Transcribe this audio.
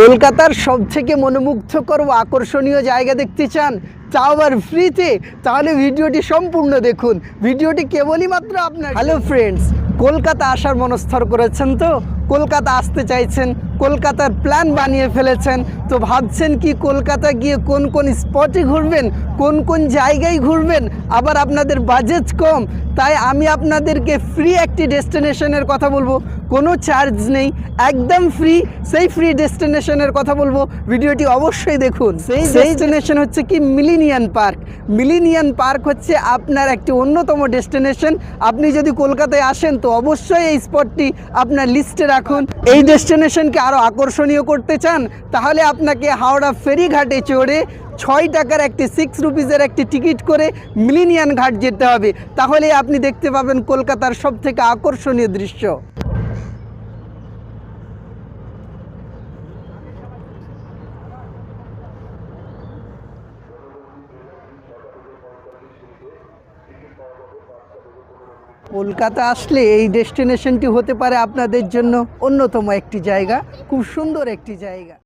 কলকাতার সবথেকে মনোমুগ্ধকর ও আকর্ষণীয় জায়গা দেখতে চান তাও আবার ফ্রিতে, তাহলে ভিডিওটি সম্পূর্ণ দেখুন। ভিডিওটি কেবলই মাত্র আপনার হ্যালো ফ্রেন্ডস কলকাতা আসার মনস্থর করেছেন তো? কলকাতা আসতে চাইছেন কলকাতার প্ল্যান বানিয়ে ফেলেছেন তো ভাবছেন কি কলকাতা গিয়ে কোন কোন স্পটে ঘুরবেন কোন কোন জায়গায় ঘুরবেন? আবার আপনাদের বাজেট কম তাই আমি আপনাদেরকে ফ্রি একটি ডেস্টিনেশনের কথা বলব। কোনো চার্জ নেই একদম ফ্রি সেই ফ্রি ডেস্টিনেশনের কথা বলব। ভিডিওটি অবশ্যই দেখুন। সেই ডেস্টিনেশন হচ্ছে কি মিলিনিয়ান পার্ক মিলিনিয়ান পার্ক হচ্ছে আপনার একটি অন্যতম ডেস্টিনেশন আপনি যদি কলকাতায় আসেন তো অবশ্যই এই স্পটটি আপনার লিস্টে রাখুন। এই ডেস্টিনেশনকে আরও আকর্ষণীয় করতে চান, তাহলে আপনাকে হাওড়া ফেরিঘাটে চড়ে ছয় টাকার একটি সিক্স রুপিজের একটি টিকিট করে মিলিনিয়ান ঘাট যেতে হবে। তাহলে আপনি দেখতে পাবেন কলকাতার সবথেকে আকর্ষণীয় দৃশ্য। কলকাতা আসলে এই ডেস্টিনেশনটি হতে পারে আপনাদের জন্য অন্যতম একটি জায়গা, খুব সুন্দর একটি জায়গা।